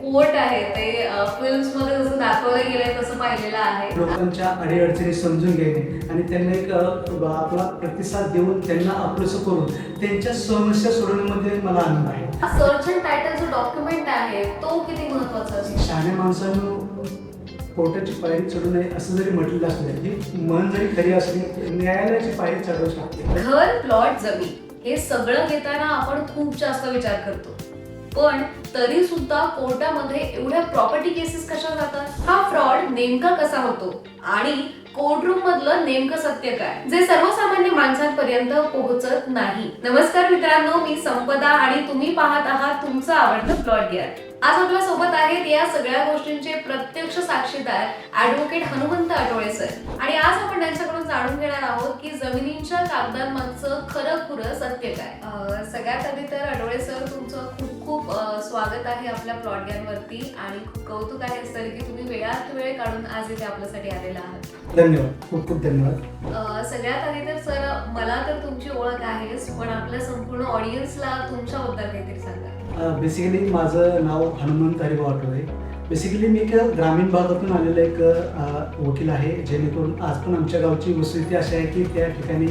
Coat आहे ते फिल्म्समध्ये जसं दाखवलं गेलंय तसं पाहिलेलं आहे. लोकांच्या अडीअडचणी समजून घेणे आणि त्यांना एक आपला प्रतिसाद देऊन त्यांना आपलंसं करून त्यांच्या समस्या सोडवण्यामध्ये मला आनंद आहे. सर्च अँड टायटल जो डॉक्युमेंट आहे तो किती महत्त्वाचा असतो शहाण्या माणसानं कोर्टाची पायरी चढू नये असं जरी म्हटलेलं असलं ही मन जरी खरी असली न्यायालयाची पायरी चढवूच लागते. घर प्लॉट जमीन हे सगळं घेताना आपण खूप जास्त विचार करतो. पण तरी सुद्धा कोर्टामध्ये एवढ्या प्रॉपर्टी केसेस कशा जातात? हा फ्रॉड नेमका कसा होतो? आणि कोर्टरूम मधलं नेमकं सत्य काय? जे सर्वसामान्य माणसांपर्यंत पोहोचत नाही. नमस्कार मित्रांनो मी संपदा आणि तुम्ही पाहत आहात तुमचं आवडतं प्लॉट गिअर आज आपल्यासोबत आहेत या सगळ्या गोष्टींचे प्रत्यक्ष साक्षीदार ऍडव्होकेट हनुमंत आठवळे सर आणि आज आपण त्यांच्याकडून जाणून घेणार आहोत की जमिनींच्या कागदांमागचं खरं खुरं सत्य काय? सगळ्यात आधी तर आठवळे सर तुमचं खूप खूप स्वागत आहे आपल्या प्लॉट वरती आणि खूप कौतुक आहे सर की तुम्ही वेळात वेळ काढून आज इथे आपल्यासाठी आलेला आहात. धन्यवाद. खूप खूप धन्यवाद. सगळ्यात आधी तर सर मला तर तुमची ओळख आहेच पण आपल्या संपूर्ण ऑडियन्सला तुमच्याबद्दल काहीतरी सांगा. बेसिकली माझं नाव हनुमंत हरिभाऊ आठवले. बेसिकली मी एक ग्रामीण भागातून आलेला एक वकील आहे जेणेकरून आज पण आमच्या गावची वस्तुस्थिती अशी आहे की त्या ठिकाणी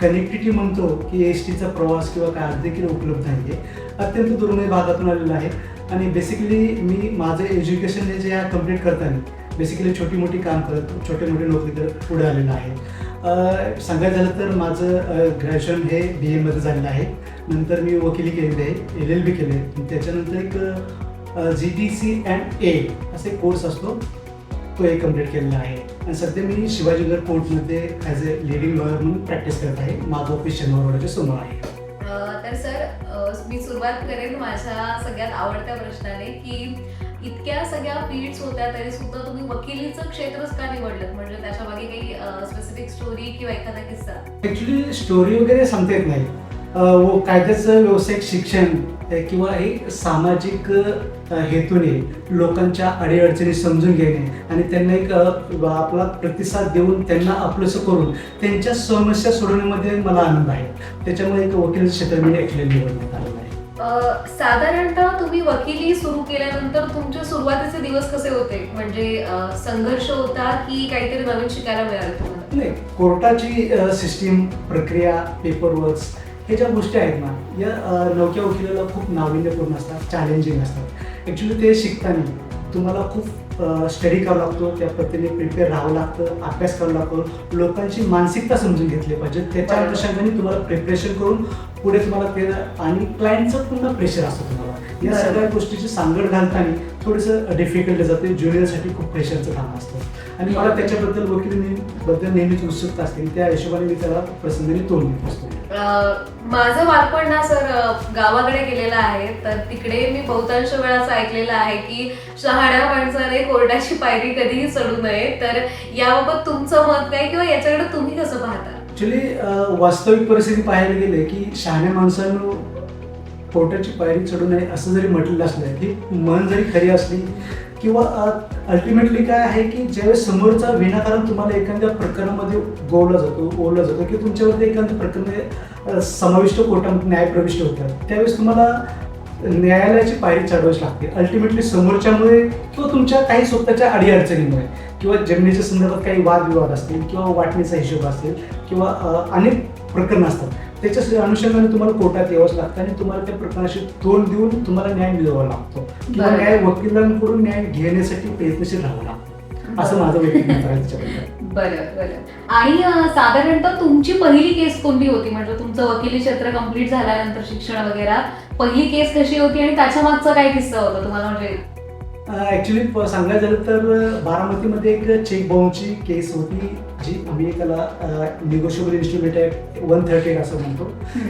कनेक्टिव्हिटी म्हणतो की एस टीचा प्रवास किंवा काय आज देखील उपलब्ध नाही आहे अत्यंत दुर्मिळ भागातून आलेला आहे. आणि बेसिकली मी माझं एज्युकेशन हे जे आहे कंप्लीट करताना बेसिकली छोटी मोठी काम करत छोटे मोठे नोकरी तर पुढे आलेलं आहे. सांगायचं झालं तर माझं ग्रॅज्युएशन हे बी एमध्ये झालेलं आहे. नंतर मी वकिली केलेली आहे एल एल बी केले त्याच्यानंतर एक G T C and A असे कोर्स असतो. तो एक कंप्लीट केलेला आहे. आणि सध्या मी शिवाजीनगर कोर्टमध्ये ॲज अ लिडिंग लॉयर म्हणून प्रॅक्टिस करत आहे. माझं ऑफिस शनिवारवाड्याच्या समोर आहे. तर सर मी सुरुवात करेन माझ्या सगळ्यात आवडत्या प्रश्नाने की इतक्या सगळ्या फील्ड्स होत्या तरी सुद्धा तुम्ही वकिलीचं क्षेत्रच का निवडलं? म्हणजे त्याच्यामागे काही स्पेसिफिक स्टोरी किंवा एखादा किस्सा? ॲक्च्युली स्टोरी वगैरे सांगता येत नाही. कायद्याचं व्यावसायिक शिक्षण किंवा हे सामाजिक हेतूने लोकांच्या अडीअडचणी समजून घेणे आणि त्यांना एक आपला प्रतिसाद देऊन त्यांना आपलंसं करून त्यांच्या समस्या सोडवण्यामध्ये मला आनंद आहे. त्याच्यामुळे एक वकील क्षेत्र मी ॲक्च्युली निवडण्यात आलेलं आहे. साधारणतः तुम्ही वकिली सुरू केल्यानंतर तुमचे सुरुवातीचे दिवस कसे होते? म्हणजे संघर्ष होता की काहीतरी नवीन शिकायला मिळालं तुम्हाला? नाही कोर्टाची सिस्टीम प्रक्रिया पेपर वर्क्स हे ज्या गोष्टी आहेत ना या अ, नवख्या वकिलाला खूप नाविन्यपूर्ण असतात चॅलेंजिंग असतात. ॲक्च्युली ते शिकताना तुम्हाला खूप स्टडी करावा लागतो त्या पद्धतीने प्रिपेअर राहावं लागतं अभ्यास करावा लागतो. लोकांची मानसिकता समजून घेतली पाहिजे. त्याच्या. अनुषंगाने तुम्हाला प्रिपरेशन करून पुढे तुम्हाला ते आणि क्लायंटचं पुन्हा प्रेशर असतं तुम्हाला. या. सगळ्या गोष्टीची सांगड घालताना थोडंसं डिफिकल्ट जाते. ज्युनियरसाठी खूप प्रेशरचं काम असतं. आणि मला त्याच्याबद्दल वकिली बद्दल नेहमीच उत्सुकता असते. त्या हिशोबाने मी त्याला प्रसंगाने तोंड देत असतो. माझं बालपण ना सर गावाकडे गेलेलं आहे. तर तिकडे मी बहुतांश वेळा असं ऐकलेलं आहे की शहाण्या माणसाने कोर्टाची पायरी कधीही चढू नये. तर याबाबत तुमचं मत काय किंवा याच्याकडे तुम्ही कसं पाहता? ऍक्च्युली वास्तविक परिस्थिती पाहायला गेले की शहाण्या माणसानं कोर्टाची पायरी चढू नये असं जरी म्हटलेलं असलं की मन जरी खरी असली किंवा अल्टिमेटली काय आहे की ज्यावेळेस समोरचा विनाकारण तुम्हाला एखाद्या प्रकरणामध्ये गोवला जातो ओवला जातो की तुमच्यावरती एखाद्या प्रकरण समाविष्ट कोर्टामध्ये न्याय प्रविष्ट होतात त्यावेळेस तुम्हाला न्यायालयाची पायरी चढवायची लागते. अल्टिमेटली समोरच्यामुळे किंवा तुमच्या काही स्वतःच्या अडीअडचणीमुळे किंवा जमिनीच्या संदर्भात काही वादविवाद असतील किंवा वाटणीचा हिशोब असेल किंवा अनेक प्रकरणं असतात. त्याच्या अनुषंगाने तुम्हाला कोर्टात यावंच लागतं आणि तुम्हाला त्या प्रकरणाशी तोंड देऊन तुम्हाला न्याय मिळवावा लागतो. किंवा. न्याय वकिलांकडून न्याय घेण्यासाठी प्रयत्नशील राहावं लागतं. असं माझं वैयक्तिक मत आहे त्याच्याबद्दल. बरं बरं. आणि साधारणतः तुमची पहिली केस कोणती होती? म्हणजे तुमचं वकिली क्षेत्र कंप्लीट झाल्यानंतर शिक्षण वगैरे पहिली केस कशी होती आणि त्याच्या मागचा काय किस्सा होता? तुम्हाला म्हणजे ऍक्च्युली सांगायचं झालं तर बारामतीमध्ये एक चेक बाउंडची केस होती. जी आम्ही त्याला negotiable instrument act one thirty eight असं म्हणतो.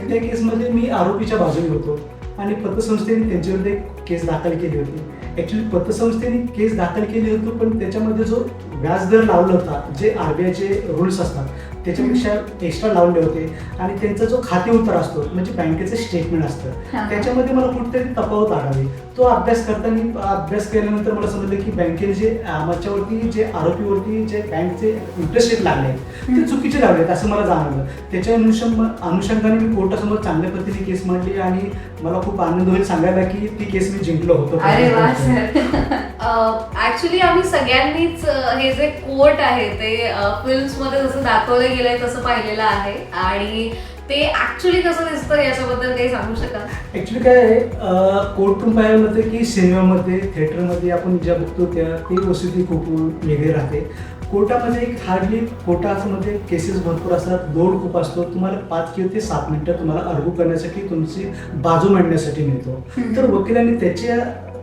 त्या केसमध्ये मी आरोपीच्या बाजूने होतो आणि पतसंस्थेने त्यांच्याविरुद्ध एक केस दाखल केली होती. ॲक्च्युली पतसंस्थेने केस दाखल केली होती पण त्याच्यामध्ये जो व्याजदर लावला होता जे आर बी आयचे रूल्स असतात त्याच्यापेक्षा एक्स्ट्रा लावले होते. आणि त्यांचा जो खाते उत्तर असतो म्हणजे बँकेचं स्टेटमेंट असतं. त्याच्यामध्ये मला कुठेतरी तफावत आढळली. तो अभ्यास करताना अभ्यास केल्यानंतर मला समजलं की बँकेने जे आमच्यावरती जे आरोपीवरती जे बँकचे इंटरेस्ट रेट लागले आहेत ते. चुकीचे लागले असं मला जाणवलं. त्याच्या अनुषंग अनुषंगाने मी कोर्टासमोर चांगल्या पद्धतीने केस मांडली आणि मला खूप आनंद होईल सांगायला की ती केस मी जिंकलो होतो. ऍक्च्युली आम्ही सगळ्यांनीच हे जे कोर्ट आहे ते फिल्म्समध्ये जसं दाखवलं गेलंय तसं पाहिलेलं आहे. आणि ते ऍक्च्युली कसं दिसतं याच्याबद्दल काही सांगू शकाल? ऍक्च्युली काय आहे कोर्ट रूम होतं की सिनेमामध्ये थिएटरमध्ये आपण ज्या बघतो त्या ती वस्तुस्थिती खूप वेगळी राहते. कोर्टामध्ये एक हार्डली कोर्टामध्ये केसेस भरपूर असतात लोड खूप असतो. तुम्हाला पाच किंवा ते सात मिनिटं तुम्हाला अर्गू करण्यासाठी तुमची बाजू मांडण्यासाठी मिळतो. तर वकिलांनी त्याच्या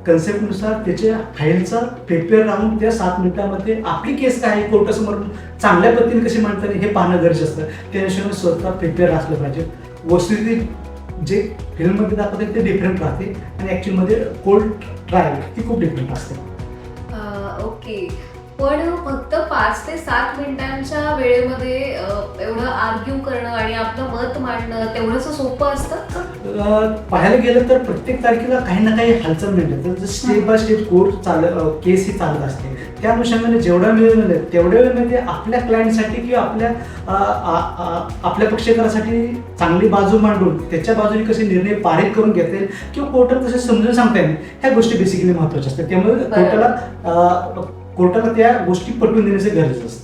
कन्सेप्टनुसार त्याच्या फाईलचा प्रिपेअर राहून त्या सात मिनिटामध्ये आपली केस काय आहे कोर्टासमोर चांगल्या पद्धतीने कशी मांडता हे पाहणं गरजेचं असतं. त्या हिशोबाने स्वतः प्रिपेअर असलं पाहिजे. वस्तुस्थिती जे फिल्ममध्ये दाखवते ते डिफरंट राहते आणि ॲक्च्युअलमध्ये कोर्ट ट्रायल ती खूप डिफरंट असते. ओके. पण फक्त पाच ते सात मिनिटांच्या वेळेमध्ये एवढं आर्ग्यू करणं आणि आपलं मत मांडणं तेवढंच सोपं असतं? पाहायला गेलं तर प्रत्येक तारखेला काही ना काही हालचाल मिळते. तर स्टेप बाय स्टेप कोर्ट चाल केस ही चालत असते. त्या अनुषंगाने जेवढा वेळ मिळेल तेवढ्या वेळेमध्ये आपल्या क्लायंटसाठी किंवा आपल्या आपल्या पक्षकारासाठी चांगली बाजू मांडून त्याच्या बाजूने कसे निर्णय पारित करून घेता येईल किंवा कोर्टाला कसे समजून सांगता येईल ह्या गोष्टी बेसिकली महत्त्वाच्या असतात. त्यामुळे. कोर्टाला कोर्टाला त्या गोष्टी पटवून देण्याचे गरजेचं असतं.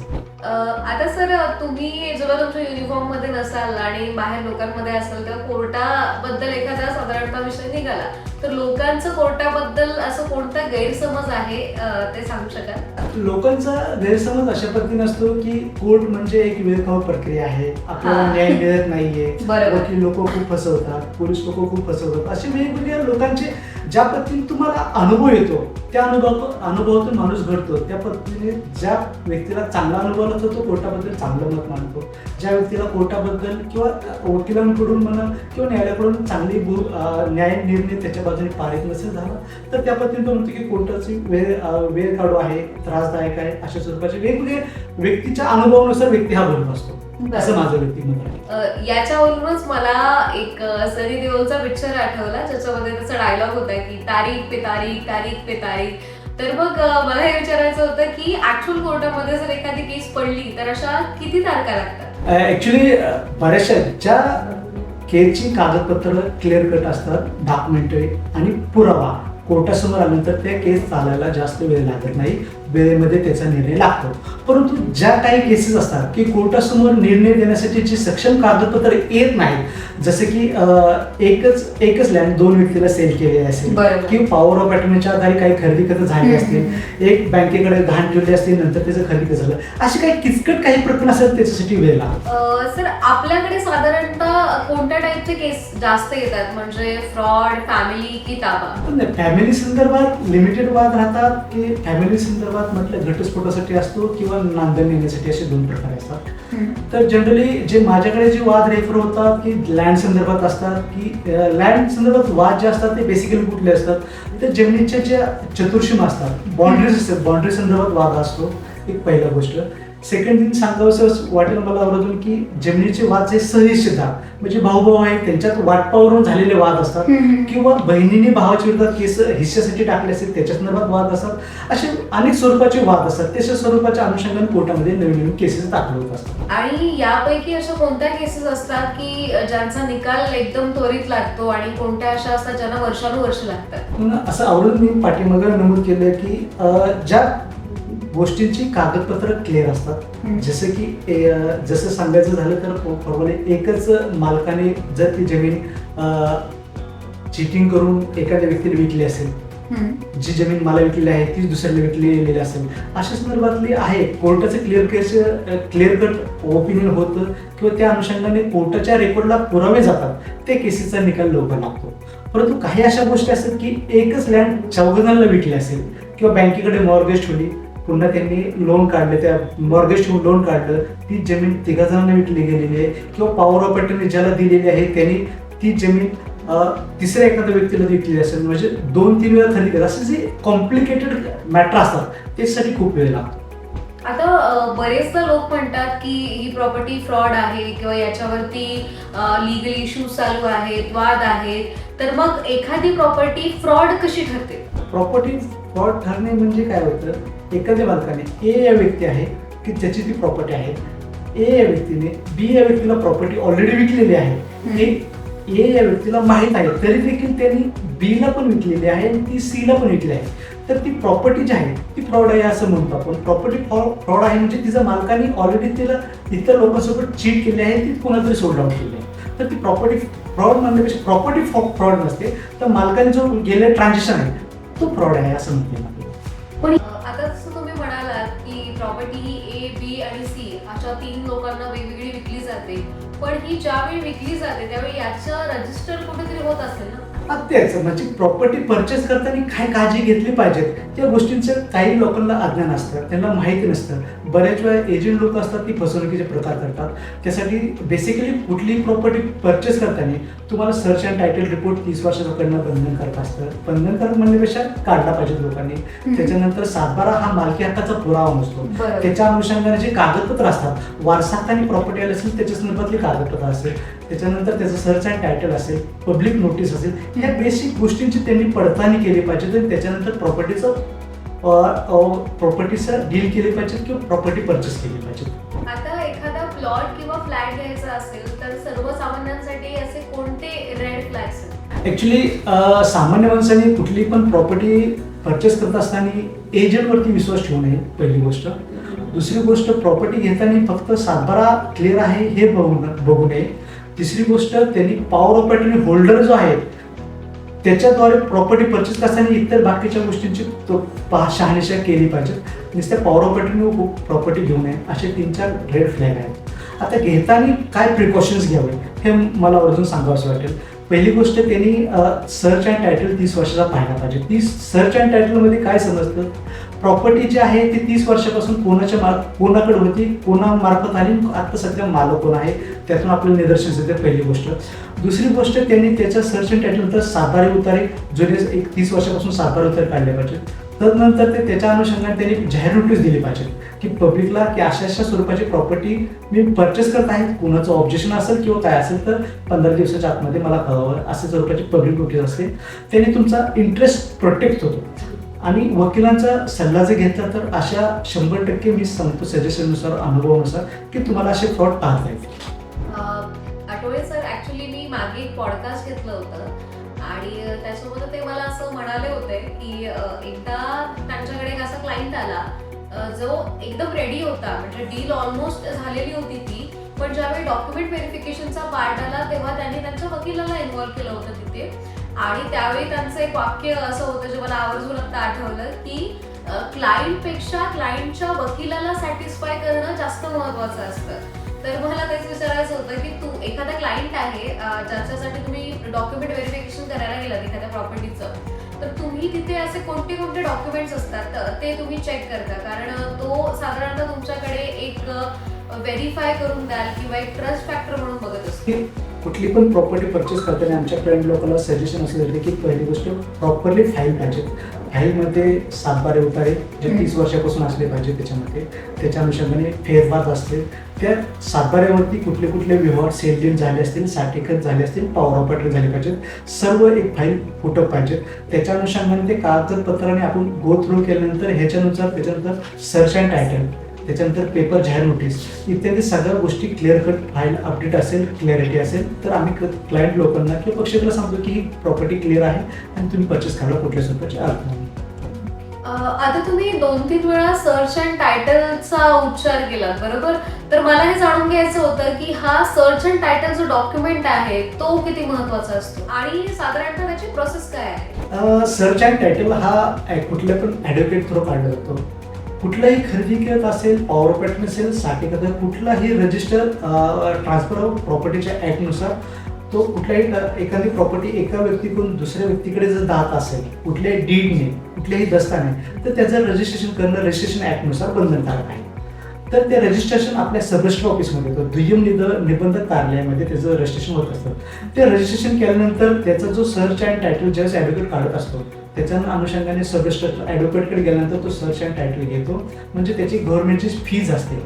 आता सर तुम्ही जेव्हा तुमच्या युनिफॉर्ममध्ये नसाल आणि बाहेर लोकांमध्ये असाल तेव्हा कोर्टाबद्दल एखादा साधारणतः विषय निघाला. तर लोकांचं कोर्टाबद्दल असं कोणता गैरसमज आहे ते सांगू शकाल? लोकांचा गैरसमज अशा पद्धतीने असतो की कोर्ट म्हणजे एक वेळखाव प्रक्रिया आहे. आपल्याला. न्याय मिळत नाहीये. लोक खूप फसवतात पोलीस लोक खूप फसवतात. असे वेगवेगळ्या लोकांचे ज्या पद्धतीने तुम्हाला अनुभव येतो त्या अनुभव अनुभवातून माणूस घडतो. त्या पद्धतीने ज्या व्यक्तीला चांगला अनुभव आला तर तो कोर्टाबद्दल चांगलं मत मानतो. ज्या व्यक्तीला कोर्टाबद्दल किंवा वकिलांकडून म्हणा किंवा न्यायालयाकडून चांगली भू- न्याय निर्णय त्याच्या बाजूने पारित नसेल झाला तर त्या पद्धतीने तो म्हणतो की कोर्टाची वेळ वेळ काढू आहे त्रासदायक आहे अशा स्वरूपाचे वेगवेगळे व्यक्तीच्या अनुभवानुसार व्यक्ती हा बोलत असतो. असं माझं व्यक्तिमत आहे. अ, याच्यावरूनच मला एक सनी देओलचा पिक्चर आठवला ज्याच्यामध्ये त्याचा डायलॉग होता की तारीख पे तारीख तारीख पे तारीख. तर मग अ, मला हे विचारायचं होतं की ऍक्च्युअल कोर्टामध्ये जर एखादी केस पडली तर अशा किती तारखा लागतात? ऍक्च्युली बऱ्याचशा ज्या केसची कागदपत्र क्लिअर कट असतात डॉक्युमेंटरी आणि पुरावा कोर्टासमोर आल्यानंतर त्या केस चालायला जास्त वेळ लागत नाही. वेळेमध्ये त्याचा निर्णय लागतो. परंतु ज्या काही केसेस असतात की कोर्टासमोर निर्णय देण्यासाठी जी सक्षम कागदपत्र येत नाहीत जसे की एकच एकच लँड दोन व्यक्तीला सेल केलेली असेल. किंवा पॉवर ऑफ अटर्नीच्या आधारे काही खरेदी खतं झाली असतील एक बँकेकडे घाण ठेवली असतील नंतर त्याचं खरेदी झालं. अशी काही किचकट काही प्रकरण असतात त्याच्यासाठी वेळ सर आपल्याकडे साधारणतः कोणत्या टाईपचे केस जास्त येतात? म्हणजे फ्रॉड फॅमिली की ताबा? फॅमिली संदर्भात लिमिटेड वाद राहतात की फॅमिली संदर्भात म्हटलं घटस्फोटासाठी असतो किंवा नांदण येण्यासाठी असे दोन प्रकार असतात. तर जनरली जे माझ्याकडे जे वाद रेफर होतात की लँड लँड संदर्भात असतात की लँड संदर्भात वाद जे असतात ते बेसिकली कुठले असतात? तर जमिनीच्या ज्या चतुर्शीमा असतात बाउंड्रीज असतात. बाउंड्री संदर्भात वाद असतो. एक पहिला गोष्ट. सेकंड थिंग सांगावंसं वाटेल मला आवर्जून की जमिनीचे वाद जे सहिष्णुता म्हणजे भाऊ भाऊ आहेत त्यांच्यात वाटपावरून झालेले वाद असतात. किंवा बहिणीने भावाच्या विरोधात केस हिस्सेसाठी टाकले असेल त्याच्या संदर्भात वाद असतात. असे अनेक स्वरूपाचे वाद असतात. त्याच्या स्वरूपाच्या अनुषंगाने कोर्टामध्ये नवीन नवीन केसेस दाखल होत असतात. आणि यापैकी अशा कोणत्या केसेस असतात की ज्यांचा निकाल एकदम त्वरित लागतो आणि कोणत्या अशा असतात ज्यांना वर्षानुवर्ष लागतात? म्हणून असं आवडून मी पाठीमागं नमूद केलं की अं, ज्या गोष्टींची कागदपत्र क्लिअर असतात. जसं की जसं सांगायचं झालं तर प्रमाणे एकच मालकाने जर ती जमीन चिटिंग करून एखाद्या व्यक्तीला विकली असेल जी जमीन मला विकलेली आहे ती दुसऱ्याला विकलेली असेल अशा संदर्भातली आहे. कोर्टाचं clear case clear cut opinion होतं किंवा त्या अनुषंगाने कोर्टाच्या रेकॉर्डला पुरावे जातात. त्या केसेसचा निकाल लवकर लागतो. परंतु काही अशा गोष्टी असतात की एकच लँड चौघजणांना विकली असेल किंवा बँकेकडे मॉर्गेज ठेवली पुन्हा त्यांनी लोन काढले त्या मॉर्गेज ठेवून लोन काढलं. ती जमीन तिघा जणांना विकली गेलेली आहे. किंवा पॉवर ऑफ अटर्नी ज्याला दिलेली आहे त्यांनी ती जमीन तिसऱ्या एखाद्या व्यक्तीला विकली असेल. म्हणजे दोन तीन वेळा खरेदी केली. असे जे कॉम्प्लिकेटेड मॅटर असतात त्याच्यासाठी खूप वेळ लागतो. आता बरेचदा लोक म्हणतात की ही प्रॉपर्टी फ्रॉड आहे किंवा याच्यावरती लिगल इश्यूज चालू आहेत वाद आहेत. तर मग एखादी प्रॉपर्टी फ्रॉड कशी ठरते? प्रॉपर्टी फ्रॉड ठरणे म्हणजे काय होतं? एखाद्या मालकाने ए या व्यक्ती आहे की ज्याची ती प्रॉपर्टी आहे. ए या व्यक्तीने बी या व्यक्तीला प्रॉपर्टी ऑलरेडी विकलेली आहे. ए ए या व्यक्तीला माहीत आहे. तरी देखील त्यांनी बीला पण विकलेली आहे आणि ती सीला पण विकली आहे. तर ती प्रॉपर्टी जी आहे ती फ्रॉड आहे असं म्हणतो आपण. प्रॉपर्टी फ्रॉड आहे म्हणजे तिचा मालकाने ऑलरेडी तिला इतर लोकांसोबत चीट केली आहे ती कोणातरी सोल्ड आउट केली आहे. तर ती प्रॉपर्टी फ्रॉड म्हणण्यापेक्षा प्रॉपर्टी फ्रॉड नसते. तर मालकाने जो गेलेलं ट्रान्झॅक्शन आहे तो फ्रॉड आहे असं म्हणते पण ही ज्यावेळी विकली जाते त्यावेळी याचं रजिस्टर कुठेतरी होत असेल ना? तेच. म्हणजे प्रॉपर्टी परचेस करताना काय काळजी घेतली पाहिजेत. त्या गोष्टींचं काही लोकांना अज्ञान असतं त्यांना माहिती नसतं. बऱ्याच वेळा एजंट लोक असतात ती फसवणुकीचे प्रकार करतात. त्यासाठी बेसिकली कुठलीही प्रॉपर्टी परचेस करताना तुम्हाला सर्च अँड टायटल रिपोर्ट तीस वर्षाकडनं बंधनकारक असतं. बंधनकारक म्हणण्यापेक्षा काढला पाहिजे लोकांनी. त्याच्यानंतर सातबारा हा मालकी हक्काचा पुरावा नसतो. त्याच्या अनुषंगाने जे कागदपत्र असतात वारसात आणि प्रॉपर्टी आली असेल त्याच्या संदर्भातली कागदपत्र असेल त्याच्यानंतर त्याचं सर्च अँड टायटल असेल पब्लिक नोटीस असेल या बेसिक गोष्टींची त्यांनी पडताळणी केली पाहिजे आणि त्याच्यानंतर प्रॉपर्टीचं प्रॉपर्टीचं डील केली पाहिजे किंवा प्रॉपर्टी परचेस केली पाहिजे आता एखादा प्लॉट किंवा फ्लॅट घ्यायचा असेल तर सर्वसामान्यांसाठी असे कोणते रेड फ्लॅग्स आहेत? ऍक्च्युली सामान्य माणसाने कुठली पण प्रॉपर्टी परचेस करत असताना एजंटवरती विश्वास ठेवू नये पहिली गोष्ट. दुसरी गोष्ट प्रॉपर्टी घेताना फक्त सातबारा क्लिअर आहे हे बघू बघू नये. तिसरी गोष्ट त्यांनी पॉवर ऑफ अटर्नी होल्डर जो आहे त्याच्याद्वारे प्रॉपर्टी परचेस करताना इतर बाकीच्या गोष्टींची तो पहा शहानिशा केली पाहिजे नुसत्या पॉवर ऑफ प्रॉपर्टी घेऊ नये असे तीन चार रेड फ्लॅग आहेत. आता घेताना काय प्रिकॉशन्स घ्यावे हे मला अजून सांगावंसं वाटेल. पहिली गोष्ट त्यांनी सर्च अँड टायटल तीस वर्षाचा पाहायला पाहिजे. तीस सर्च अँड टायटलमध्ये काय समजतं? प्रॉपर्टी जी आहे ती तीस वर्षापासून कोणाच्या मार्फ कोणाकडे होती कोणामार्फत आली आता सध्या मालक कोण आहे त्यातून आपल्याला निदर्शन येते पहिली गोष्ट. दुसरी गोष्ट त्यांनी त्याच्या सर्च अँड टायटल नंतर उतारे जुने एक तीस वर्षापासून सातारे उतारे काढले पाहिजेत. तदनंतर ते त्याच्या अनुषंगाने त्यांनी जाहीर नोटीस दिली पाहिजे की पब्लिकला की अशा अशा स्वरूपाची प्रॉपर्टी मी परचेस करत आहे. कुणाचं ऑब्जेक्शन असेल किंवा काय असेल तर पंधरा दिवसाच्या आतमध्ये मला कळावं असं स्वरूपाची पब्लिक नोटीस असते. त्याने तुमचा इंटरेस्ट प्रोटेक्ट होतो. आणि वकिलांचा सल्ला जर घेतला तर अशा शंभर टक्के मी सांगतो सजेशननुसार अनुभवानुसार की तुम्हाला असे फ्रॉड पाहता येतील. आठवले सर ॲक्च्युली मी मागे एक पॉडकास्ट घेतलं होतं. आणि त्याच्यामध्ये ते मला असं म्हणाले होते की एकदा त्यांच्याकडे एक असा क्लाइंट आला जो एकदम रेडी होता. म्हणजे डील ऑलमोस्ट झालेली होती ती. पण ज्यावेळी डॉक्युमेंट व्हेरिफिकेशनचा पार्ट आला तेव्हा त्यांनी त्यांच्या वकिलाला इन्व्हॉल्व केलं होतं तिथे. आणि त्यावेळी त्यांचं एक वाक्य असं होतं जे मला आवर्जून आता आठवलं की क्लायंटपेक्षा क्लायंटच्या वकिलाला सॅटिस्फाय करणं जास्त महत्वाचं असतं. तर मला तेच विचारायचं होतं की तू एखादा क्लायंट आहे ज्याच्यासाठी तुम्ही डॉक्युमेंट व्हेरिफिकेशन करायला गेलात एखाद्या प्रॉपर्टीचं तर तुम्ही तिथे असे कोणते कोणते डॉक्युमेंट्स असतात तर ते तुम्ही चेक करता. कारण तो साधारणतः तुमच्याकडे एक व्हेरीफाय करून द्याल किंवा एक ट्रस्ट फॅक्टर म्हणून बघत असतो. कुठली पण प्रॉपर्टी परचेस करताना आमच्या क्लायंट लोकांना सजेशन असं देते की पहिली गोष्ट प्रॉपरली फाईल पाहिजे. फाईलमध्ये सातबारे उतारे जे. तीस वर्षापासून असले पाहिजे त्याच्यामध्ये. त्याच्या अनुषंगाने फेरफार असते त्या सातबाऱ्यावरती कुठले कुठले व्यवहार सेल डील झाले असतील साठेकत झाले असतील पॉवर ऑपरेटर झाले पाहिजेत. सर्व एक फाईल फुटप पाहिजे त्याच्या अनुषंगाने ते कागदपत्राने आपण गो थ्रू केल्यानंतर ह्याच्यानुसार त्याच्यानंतर सर्च अँड टायटल त्याच्यानंतर पेपर जाहीर नोटीस इत्यादी सगळ्या गोष्टी क्लिअर कट फाईल अपडेट असेल क्लॅरिटी असेल तर आम्ही क्लायंट लोकांना किंवा पक्षाला सांगतो की ही प्रॉपर्टी क्लिअर आहे आणि तुम्ही परचेस करायला कुठल्या स्वरूपाची अर्थ नाही आता तुम्ही दोन तीन वेळा सर्च अँड टायटलचा उच्चार केलात बरोबर? तर मला हे जाणून घ्यायचं होतं की हा सर्च अँड टायटल जो डॉक्युमेंट आहे तो किती महत्त्वाचा असतो? आणि साधारणतः त्याची प्रोसेस काय आहे? सर्च अँड टायटल हा कुठल्या पण ॲडव्होकेट थ्रू काढला जातो. कुठलाही खरेदी करत असेल पॉवर पॅट नसेल साठी कदा कुठलाही रजिस्टर ट्रान्सफर ऑफ प्रॉपर्टीच्या ॲक्टनुसार तो कुठल्याही एखादी प्रॉपर्टी एका व्यक्तीकडून दुसऱ्या व्यक्तीकडे जर जात असेल कुठल्याही डीडने कुठल्याही दस्ताने तर त्याचं रजिस्ट्रेशन करणं रजिस्ट्रेशन ॲक्टनुसार बंधनकारक आहे. तर ते रजिस्ट्रेशन आपल्या सबरजिस्टर ऑफिसमध्ये होतं दुय्यम निध निबंधक कार्यालयामध्ये त्याचं रजिस्ट्रेशन होत असतं. ते रजिस्ट्रेशन केल्यानंतर त्याचा जो सर्च अँड टायटल जज ॲडव्होकेट काढत असतो त्याच्या अनुषंगाने सबस्ट्रक्चर ॲडव्होकेटकडे गेल्यानंतर तो सर्च अँड टायटल घेतो. म्हणजे त्याची गव्हर्नमेंटची फीज असते.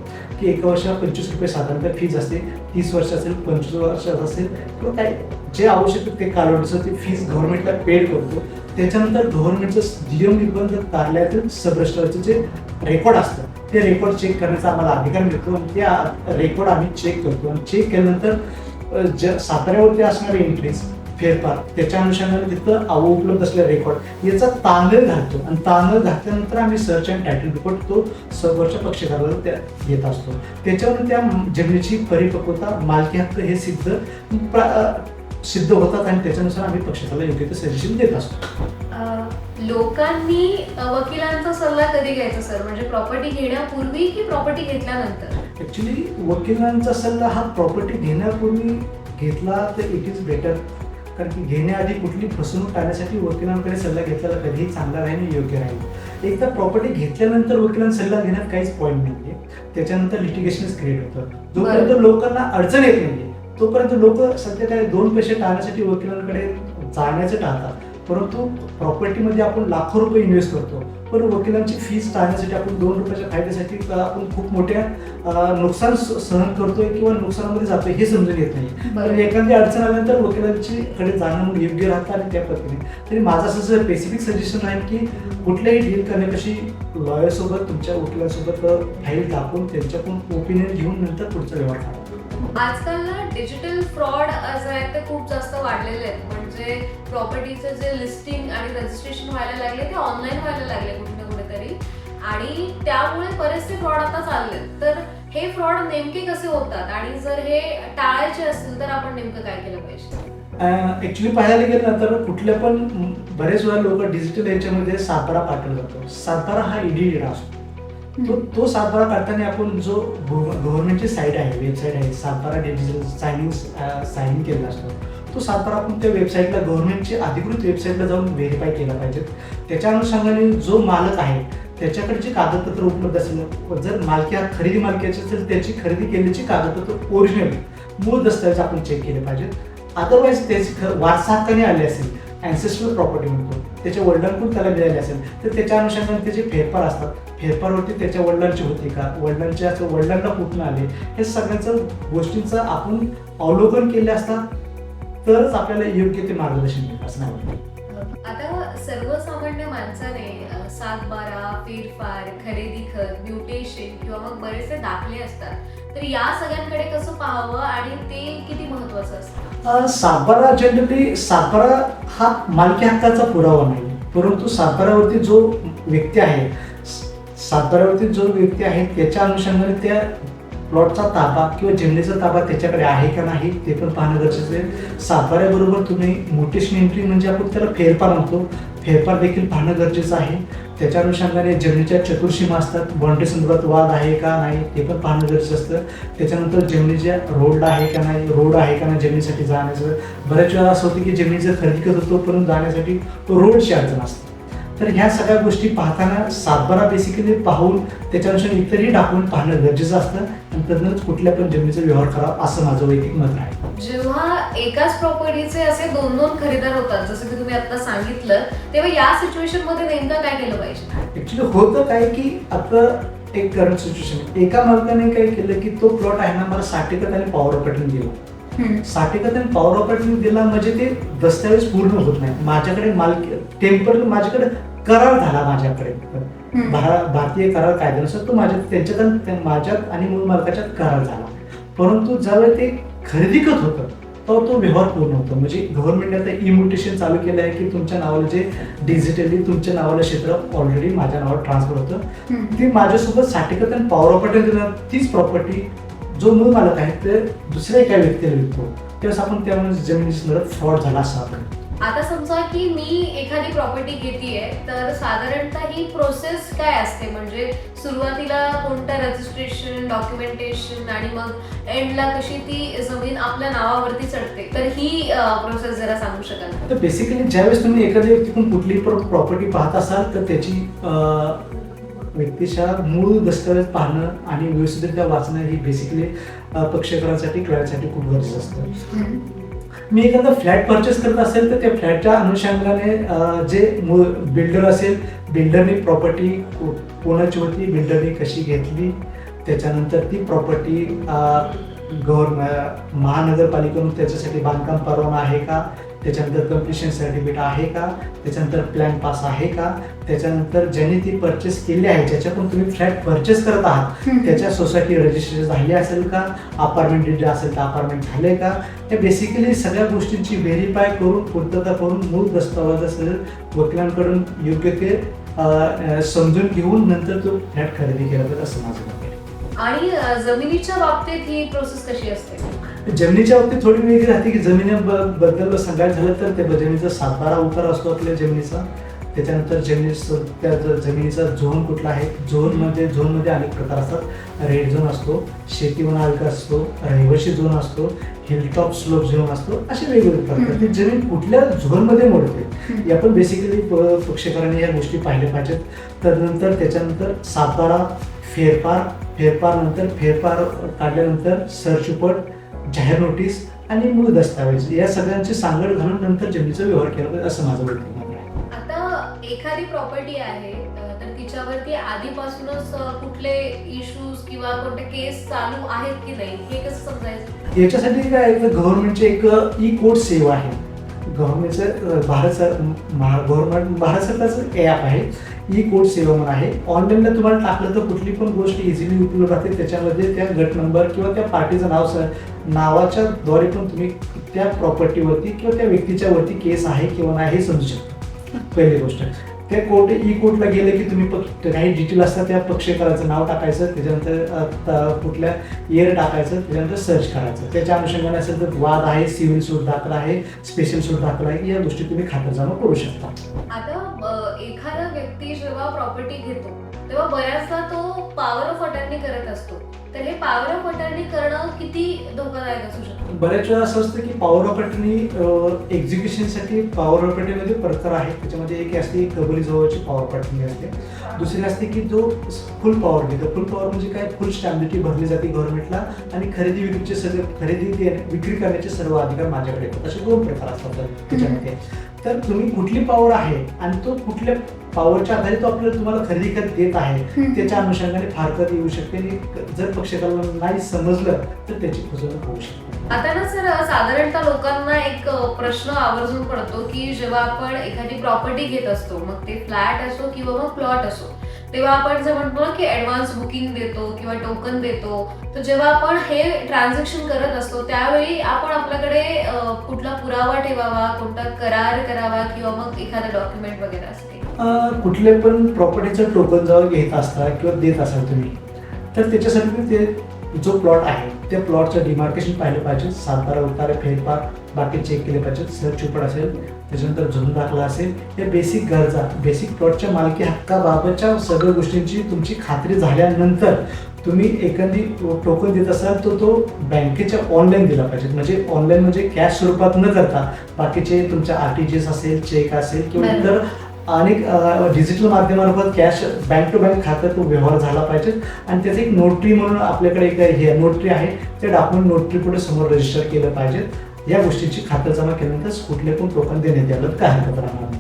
की एका वर्षाला पंचवीस रुपये साधारणतः फीज असते. तीस वर्ष असेल पंचवीस वर्षात असेल किंवा काय जे आवश्यक ते कालावधीचं ते फीज गव्हर्नमेंटला पेड करतो. त्याच्यानंतर गव्हर्नमेंटचं नियम निर्बंध कार्यालयातील सबरस्टरचे जे रेकॉर्ड असतं ते रेकॉर्ड चेक करण्याचा आम्हाला अधिकार मिळतो. आणि त्या रेकॉर्ड आम्ही चेक करतो. आणि चेक केल्यानंतर ज साताऱ्यावरती असणारे एंट्रीज फेरफार. त्याच्या अनुषंगाने तिथं अव उपलब्ध असलेला रेकॉर्ड याचा तांदळ घालतो. आणि तांदळ घातल्यानंतर आम्ही सर्च अँड टायटल रिपोर्ट तो समोरच्या पक्षकाराला त्या देत असतो. त्याच्यावरून त्या जमिनीची परिपक्वता मालकी हक्क हे सिद्ध सिद्ध होतात आणि त्याच्यानुसार आम्ही पक्षकाला योग्य ते सजेशन देत असतो. लोकांनी वकिलांचा सल्ला कधी घ्यायचा सर? म्हणजे प्रॉपर्टी घेण्यापूर्वी की प्रॉपर्टी घेतल्यानंतर? ॲक्च्युली वकिलांचा सल्ला हा प्रॉपर्टी घेण्यापूर्वी घेतला तर इट इज बेटर कारण की घेण्याआधी कुठली फसवणूक टाळण्यासाठी वकिलांकडे सल्ला घेतलेला कधीही चांगला राहील आणि योग्य राहील एकदा प्रॉपर्टी घेतल्यानंतर वकिलांचा सल्ला घेण्यात काहीच पॉईंट नाही त्याच्यानंतर लिटिगेशनच क्रिएट होतं. जोपर्यंत लोकांना अडचण येत नाही तोपर्यंत लोक सध्या काय दोन पैसे टाळण्यासाठी वकिलांकडे जाण्याचं टाळतात. परंतु प्रॉपर्टीमध्ये आपण लाखो रुपये इन्व्हेस्ट करतो. पण वकिलांची फीस टाळण्यासाठी आपण दोन रुपयाच्या फायद्यासाठी आपण खूप मोठ्या नुकसान सहन करतोय किंवा नुकसानामध्ये जातोय हे समजून येत नाही. पण एखादी अडचण आल्यानंतर वकिलांची कडे जाणं योग्य राहतं आणि त्या पद्धतीने. तरी माझं असं स्पेसिफिक सजेशन आहे की कुठल्याही डील करण्यापाशी लॉयरसोबत तुमच्या वकिलांसोबत फाईल टाकून त्यांच्याकडून ओपिनियन घेऊन नंतर पुढचा व्यवहार करा. आजकाल ना डिजिटल फ्रॉड असं आहे ते खूप जास्त वाढलेले आहेत. म्हणजे प्रॉपर्टीचं जे लिस्टिंग आणि रजिस्ट्रेशन व्हायला लागले ते ऑनलाईन व्हायला लागले कुठे ना कुठेतरी. आणि त्यामुळे बरेचसे फ्रॉड आता चालले तर हे फ्रॉड नेमके कसे होतात? आणि जर हे टाळायचे असतील तर आपण नेमकं काय केलं पाहिजे? ऍक्च्युली पाहायला गेलं ना तर कुठल्या पण बरेच वेळा लोक डिजिटल याच्यामध्ये सातारा पाठवला जातो सातारा हा ईडी असतो. तो तो सातबारा काढताना आपण जो गव्हर्नमेंटची साईट आहे वेबसाईट आहे सातबारा डिजिटल सायनिंग साइन केलेला असतो. तो सातबारा आपण त्या वेबसाईटला गव्हर्नमेंटची अधिकृत वेबसाईटला जाऊन व्हेरीफाय केला पाहिजे. त्याच्या अनुषंगाने जो मालक आहे त्याच्याकडे जी कागदपत्र उपलब्ध असेल. जर मालकी हा खरेदी मालकीची असेल त्याची खरेदी केल्याची कागदपत्र ओरिजिनल मूळ दस्तावेज आपण चेक केले पाहिजेत. अदरवाईज त्याची ख- वारसा हक्काने आली असेल अँसेस्ट्रल प्रॉपर्टी म्हणतो त्याच्या वडिलांकडून त्याला मिळाले असेल. तर त्याच्या अनुषंगाने त्याचे फेरफार असतात फेरफारवरती त्याच्या वडिलांची होती का? वडिलांच्या असं वडिलांना कुठून आले? हे सगळ्यांचं गोष्टींचं आपण अवलोकन केले असतात तरच आपल्याला योग्य ते मार्गदर्शन मिळेल असं नाही आता सर्वसामान्य माणसाने सात बारा फेरफार खरेदी खत म्युटेशन किंवा मग बरेचसे दाखले असतात. तर या सगळ्यांकडे कसं पाहावं आणि ते किती महत्वाचं असतं? अं, जनरली सातबारा हा मालकी हक्काचा पुरावा नाही. परंतु सातबारावरती जो व्यक्ती आहे स- जो व्यक्ती आहे त्याच्या अनुषंगाने त्या प्लॉटचा ताबा किंवा जमिनीचा ताबा त्याच्याकडे आहे का नाही ते पण पाहणं गरजेचं आहे. सातबाऱ्याबरोबर तुम्ही मोटेशन एंट्री म्हणजे आपण त्याला फेरफार म्हणतो. फेरफार देखील पाहणं गरजेचं आहे. त्याच्या अनुषंगाने जमिनीच्या चतुर्सीमा असतात. बाउंड्री संदर्भात वाद आहे का नाही ते पण पाहणं गरजेचं असतं. त्याच्यानंतर जमिनीच्या रोड आहे का नाही रोड आहे का नाही जमिनीसाठी जाण्याचं. बऱ्याच वेळा असं होतं की जमिनीचं खरेदी करत होतो परंतु जाण्यासाठी रोडची अडचण असते. तर ह्या सगळ्या गोष्टी पाहताना सातबारा बेसिकली पाहून त्याच्यानुसार इतरही टाकून पाहणं गरजेचं असतं. आणि तज्ञच कुठल्या पण जमिनीचा व्यवहार करावा असं माझं वैयक्तिक मत आहे. जेव्हा एकाच प्रॉपर्टीचे असे दोन दोन खरेदीदार होतात जसं की तुम्ही आता सांगितलं तेव्हा या सिच्युएशनमध्ये नेमकं काय केलं पाहिजे? ऍक्च्युली होतं काय की आता एक करंट सिच्युएशन एका मालकाने काय केलं की तो प्लॉट आहे ना मला साठेकत आणि पॉवर ऑपरेटिंग दिला. साठेकत आणि पॉवर ऑपरेटिंग दिला म्हणजे ते दस्तावेज पूर्ण होत नाही. माझ्याकडे मालकी टेम्पर माझ्याकडे करार झाला माझ्याकडे. भारतीय करार कायद्यानुसार तो माझ्या त्यांच्यात माझ्यात आणि मूळ मालकाच्यात करार झाला. परंतु ज्यावेळी ते खरेदी करत होतं तेव्हा तो व्यवहार पूर्ण होतो. म्हणजे गव्हर्नमेंटने आता इम्युटेशन चालू केलं आहे की तुमच्या नावाला जे डिजिटली तुमच्या नावाला क्षेत्र ऑलरेडी माझ्या नावावर ट्रान्सफर होतं. ती माझ्यासोबत साठेकत आणि पॉवर तीच प्रॉपर्टी जो मूळ मालक आहे ते दुसऱ्या एका व्यक्तीला विकतो. त्यावेळेस आपण त्यामुळे जमिनीची संदर्भात फ्रॉड झाला असं आपण. आता समजा की मी एखादी प्रॉपर्टी घेतीये तर साधारणतः ही प्रोसेस काय असते? म्हणजे सुरुवातीला कोणतं रजिस्ट्रेशन डॉक्युमेंटेशन आणि मग एंडला कशी ती जमीन आपल्या नावावरती चढते? तर ही प्रोसेस जरा सांगू शकाल? तर बेसिकली ज्यावेळेस तुम्ही एखाद्या व्यक्तीकडून कुठलीही प्रॉपर्टी पाहत असाल तर त्याची अं, व्यक्तिशा मूळ दस्तावेज पाहणं आणि व्यवस्थितरित्या वाचणं ही बेसिकली पक्षकारांसाठी क्लायंटसाठी खूप गरजेचं असतं. मी एखादा फ्लॅट परचेस करत असेल तर त्या फ्लॅटच्या अनुषंगाने जे बिल्डर असेल बिल्डरने प्रॉपर्टी कोणाची होती बिल्डरने कशी घेतली त्याच्यानंतर ती प्रॉपर्टी गव्हर्न महानगरपालिकेनं त्याच्यासाठी बांधकाम परवाना आहे का त्याच्यानंतर कम्प्लिशन सर्टिफिकेट आहे का? त्याच्यानंतर प्लॅन पास आहे का? त्याच्यानंतर ज्यांनी ती परचेस केली आहे ज्याच्याकडून तुम्ही फ्लॅट परचेस करत आहात त्याच्या सोसायटी रजिस्ट्रेशन झाली असेल का? अपार्टमेंट डिटेल असेल तर अपार्टमेंट झाले का? हे बेसिकली सगळ्या गोष्टींची व्हेरीफाय करून पूर्तता करून मूळ दस्तावेज असेल वकिलांकडून योग्य ते समजून घेऊन नंतर तो फ्लॅट खरेदी केला जाईल असं माझं आणि जमिनीच्या बाबतीत ही प्रोसेस कशी असते? जमिनीच्या बाबतीत थोडी वेगळी राहते की जमिनीबद्दल सांगायचं झालं तर ते जमिनीचा सातबारा उतार असतो आपल्या जमिनीचा. त्याच्यानंतर जमिनी त्या जमिनीचा झोन कुठला आहे? झोनमध्ये झोनमध्ये अनेक प्रकार असतात. रेड झोन असतो शेती वनालिका असतो रहिवाशी झोन असतो हिलटॉप स्लोप झोन असतो असे वेगवेगळे प्रकार. ती जमीन कुठल्या झोनमध्ये मोडते? या पण बेसिकली पक्षकारांनी या गोष्टी पाहिल्या पाहिजेत. तदनंतर त्याच्यानंतर सातबारा फेरफार. फेरफार नंतर फेरफार काढल्यानंतर सरचिपट जाहीर नोटीस आणि मूळ दस्तावेज या सगळ्यांची सांगड घालून नंतर जमिनीचा व्यवहार केला पाहिजे असं माझं वैयक्तिक आहे. आता एखादी प्रॉपर्टी आहे तर तिच्यावरती आधीपासूनच कुठले इश्यूज किंवा कोणते केस चालू आहेत की नाही हे कसं समजायचं? याच्यासाठी काय गव्हर्नमेंटची एक ई कोड सेवा आहे. गव्हर्नमेंटचं भारत सर महा गव्हर्नमेंट भारत सरकारचं ॲप आहे. ई कोड सेवा म्हणून आहे ऑनलाईनला तुम्हाला टाकलं तर कुठली पण गोष्ट इझिली उपलब्ध राहते. त्याच्यामध्ये त्या गट नंबर किंवा त्या पार्टीचं नाव सर नावाच्या द्वारे पण तुम्ही त्या प्रॉपर्टीवरती किंवा त्या व्यक्तीच्या वरती केस आहे किंवा नाही हे समजू शकता. पहिली गोष्ट. ते कोर्ट ई कोर्टला गेले की तुम्ही काही डिटेल असतात त्या पक्षकाराचं नाव टाकायचं त्याच्यानंतर कुठल्या इयर टाकायचं त्याच्यानंतर सर्च करायचं. त्याच्या अनुषंगाने असेल तर वाद आहे सिव्हिल सूट दाखल आहे स्पेशल सूट दाखल आहे या गोष्टी तुम्ही खातरजमा करू शकता. आता एखादा व्यक्ती जेव्हा प्रॉपर्टी घेतो तेव्हा बऱ्याचदा तो पॉवर ऑफ अटर्नी करत असतो. तर हे पॉवर ऑफ अटर्नी करणं किती धोकादायक असू शकतं? बऱ्याच वेळा असं असतं की पॉवर ऑफ अटर्नी एक्झिक्युशनसाठी पॉवर ऑफ अटर्नीमध्ये प्रकार आहेत. त्याच्यामध्ये एक असते कबुली जवळची पॉवर ऑफ अटर्नी असते. दुसरी असते की जो फुल पॉवर घेतो. फुल पॉवर म्हणजे काय? फुल स्टॅम्पिटी भरली जाते गव्हर्नमेंटला आणि खरेदी विक्रीचे सगळे खरेदी विक्री करण्याचे सर्व अधिकार माझ्याकडे असे दोन प्रकार असतात त्याच्यामध्ये. तर तुम्ही कुठली पॉवर आहे आणि तो कुठल्या पॉवरच्या आधारे तो आपल्याला तुम्हाला खरेदी करत देत आहे त्याच्या अनुषंगाने फारकत येऊ शकते आणि जर पक्षकाला नाही समजलं तर त्याची फसवणूक होऊ शकते. आता ना सर साधारणतः लोकांना एक प्रश्न आवर्जून पडतो की जेव्हा आपण एखादी प्रॉपर्टी घेत असतो मग ते फ्लॅट असो किंवा मग प्लॉट असो तेव्हा आपण जर म्हणतो ना की ऍडव्हान्स बुकिंग देतो किंवा टोकन देतो तर जेव्हा आपण हे ट्रान्झॅक्शन करत असतो त्यावेळी आपण आपल्याकडे कुठला पुरावा ठेवावा कोणता करार करावा किंवा मग एखादं डॉक्युमेंट वगैरे असते. कुठले पण प्रॉपर्टीचं टोकन जेव्हा घेत असता किंवा देत असाल तुम्ही तर त्याच्यासाठी ते जो प्लॉट आहे त्या प्लॉटचं डिमार्केशन पाहिलं पाहिजे. सातबारा उतारे फेरफार बाकी चेक केले पाहिजेत. सर चुपड असेल त्याच्यानंतर झुंड दाखला असेल या बेसिक गरजा बेसिक प्लॉटच्या मालकी हक्काबाबतच्या सगळ्या गोष्टींची तुमची खात्री झाल्यानंतर तुम्ही एखादी टोकन देत असाल तर तो बँकेच्या ऑनलाईन दिला पाहिजे. म्हणजे ऑनलाईन म्हणजे कॅश स्वरूपात न करता बाकीचे तुमच्या आर टी जी एस असेल चेक असेल किंवा. इतर अनेक डिजिटल माध्यमामार्फत कॅश बँक टू बँक खात्यात तो व्यवहार झाला पाहिजे. आणि त्याचं एक नोटरी म्हणून आपल्याकडे एक हे नोटरी आहे ते डॉक्युमेंट नोटरी पुढे समोर रजिस्टर केलं पाहिजे. या गोष्टीची खातरजमा केल्यानंतर कुठले पण टोकन देण्यात यायला काय हरकत राहणार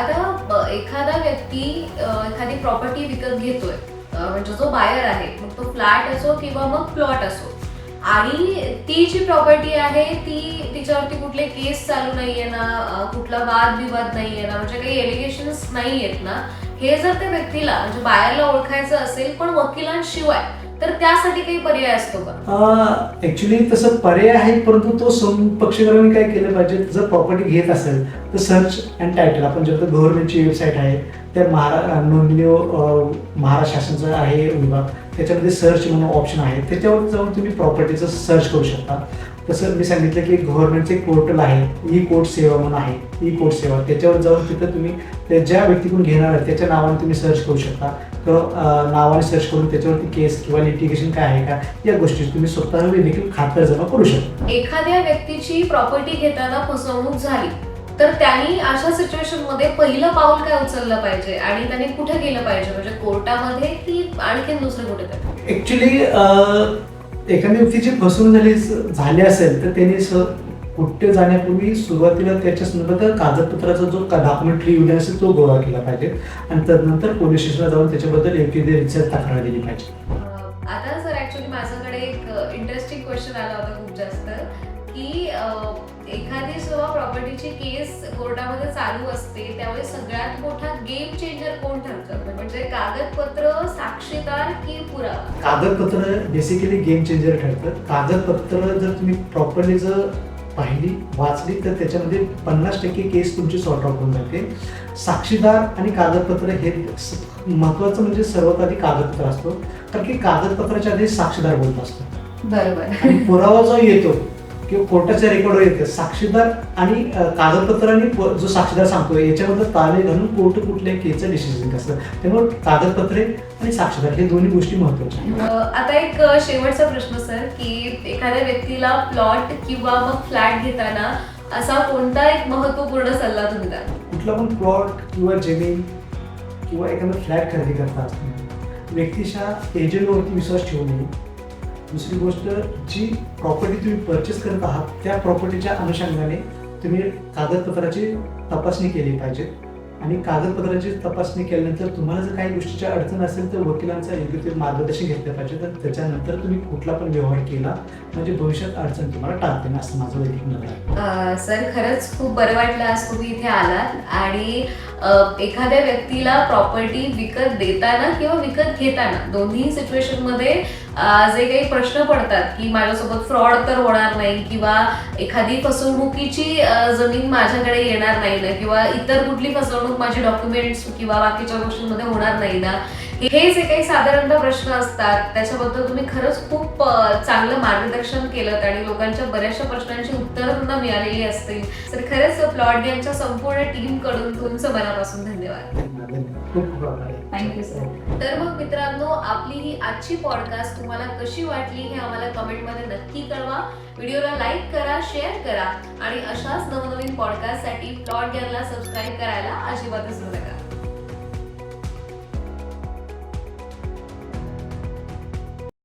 आता एखादा व्यक्ती एखादी प्रॉपर्टी विकत घेतोय म्हणजे जो बायर आहे मग तो फ्लॅट असो किंवा मग प्लॉट असो आणि ती जी प्रॉपर्टी आहे ती तिच्यावरती कुठले केस चालू नाहीये ना कुठला वाद विवाद नाहीये ना म्हणजे काही एलिगेशन्स नाही आहेत ना हे जर त्या व्यक्तीला म्हणजे बायरला ओळखायचं असेल पण वकिलांशिवाय तर त्यासाठी काही पर्याय असतो का? ऍक्च्युली तसं पर्याय आहे परंतु तो पक्षकारांनी काय केलं पाहिजे जर प्रॉपर्टी घेत असेल तर सर्च अँड टायटल आपण जर गव्हर्नमेंटची वेबसाईट आहे त्या महारा नोंदणी महाराष्ट्र शासनाचा आहे विभाग त्याच्यामध्ये सर्च म्हणून ऑप्शन आहे. त्याच्यावर जाऊन तुम्ही प्रॉपर्टीचं सर्च करू शकता. तसं मी सांगितलं की गव्हर्नमेंटचे पोर्टल आहे ई कोर्ट सेवा म्हणून आहे ई कोर्ट सेवा. त्याच्यावर जाऊन तिथं तुम्ही ज्या व्यक्तीकडून घेणार आहे त्याच्या नावाने तुम्ही सर्च करू शकता. तर नावाने सर्च करून त्याच्यावरती केस किंवा लिटिगेशन काय आहे का या गोष्टी तुम्ही स्वतः देखील खातरजमा करू शकता. एखाद्या व्यक्तीची प्रॉपर्टी घेताना फसवणूक झाली तर त्यांनी अशा सिच्युएशनमध्ये पहिलं पाऊल काय उचललं पाहिजे आणि त्यांनी कुठे गेलं पाहिजे? म्हणजे कोर्टामध्ये की आणखीन दुसरं कुठे ऍक्च्युली एखाद्या व्यक्तीची फसवणूक झाली झाली असेल तर त्यांनी कुठे जाण्यापूर्वी सुरुवातीला त्याच्या संदर्भात कागदपत्राचा जो डॉक्युमेंटरी एव्हिडन्स आहे तो गोळा केला पाहिजे. आणि त्यानंतर पोलीस स्टेशनला जाऊन त्याच्याबद्दल योग्य तक्रार दिली पाहिजे. आता सर ऍक्च्युली माझ्याकडे एक इंटरेस्टिंग क्वेश्चन आला होता. एखादी जेव्हा प्रॉपर्टीची केस कोर्टामध्ये चालू असते त्यावेळेस सगळ्यात मोठा गेम चेंजर कोण ठरतं? म्हणजे कागदपत्र साक्षीदार की पुरावा? कागदपत्र बेसिकली गेम चेंजर ठरतं. कागदपत्र जर तुम्ही प्रॉपरली जर पाहिली वाचली तर त्याच्यामध्ये पन्नास टक्के केस तुमची सॉर्ट आउट होऊन जाते. साक्षीदार आणि कागदपत्र हे महत्वाचं म्हणजे सर्वात आधी कागदपत्र असतो. कारण की कागदपत्राच्या आधी साक्षीदार बोलत असतो बरोबर. आणि पुरावा जो येतो किंवा कोर्टाच्या रेकॉर्डवर येते साक्षीदार आणि अ, कागदपत्र आणि प- जो साक्षीदार सांगतो याच्याबद्दल ताले घालून कोर्ट कुठल्या केसचं डिसिजन असतं त्यामुळे कागदपत्रे आणि साक्षीदार हे दोन्ही गोष्टी महत्त्वाच्या आता एक शेवटचा प्रश्न सर की एखाद्या व्यक्तीला प्लॉट किंवा मग फ्लॅट घेताना असा कोणता एक महत्त्वपूर्ण सल्ला तुम्ही द्याल? कुठला पण प्लॉट किंवा जमीन किंवा एखादा फ्लॅट खरेदी करता असताना व्यक्तीच्या एजंटवरती विश्वास ठेवू नये. दुसरी गोष्ट जी प्रॉपर्टी तुम्ही परचेस करत आहात त्या प्रॉपर्टीच्या अनुषंगाने तुम्ही कागदपत्राची तपासणी केली पाहिजे. आणि कागदपत्राची तपासणी केल्यानंतर तुम्हाला जर काही गोष्टीच्या अडचण असेल तर वकिलांचा योग्य ते मार्गदर्शन घेतलं पाहिजे. तर त्याच्यानंतर तुम्ही कुठला पण व्यवहार केला म्हणजे भविष्यात अडचण तुम्हाला टाळते ना असं माझं वैदिक मत आहे. सर खरंच खूप बरं वाटलं आज तुम्ही इथे आलात. आणि एखाद्या व्यक्तीला प्रॉपर्टी विकत देताना किंवा विकत घेताना दोन्ही सिच्युएशनमध्ये जे काही प्रश्न पडतात की माझ्यासोबत फ्रॉड तर होणार नाही किंवा एखादी फसवणुकीची जमीन माझ्याकडे येणार नाही ना किंवा इतर कुठली फसवणूक माझी डॉक्युमेंट्स किंवा बाकीच्या गोष्टींमध्ये होणार नाही ना हे जे काही साधारणतः प्रश्न असतात त्याच्याबद्दल तुम्ही खरंच खूप चांगलं मार्गदर्शन केलं आणि लोकांच्या बऱ्याचशा प्रश्नांची उत्तरं त्यांना मिळालेली असतील. तर खरंच प्लॉट गेमच्या संपूर्ण टीमकडून तुमचं मनापासून धन्यवाद. Sir. तर मग मित्रांनो आपली ही आजची पॉडकास्ट तुम्हाला कशी वाटली हे आम्हाला कमेंटमध्ये नक्की कळवा. व्हिडिओला लाईक करा शेअर करा आणि अशाच नवनवीन पॉडकास्टसाठी प्लॉट गेमला सबस्क्राईब करायला अजिबातच नका.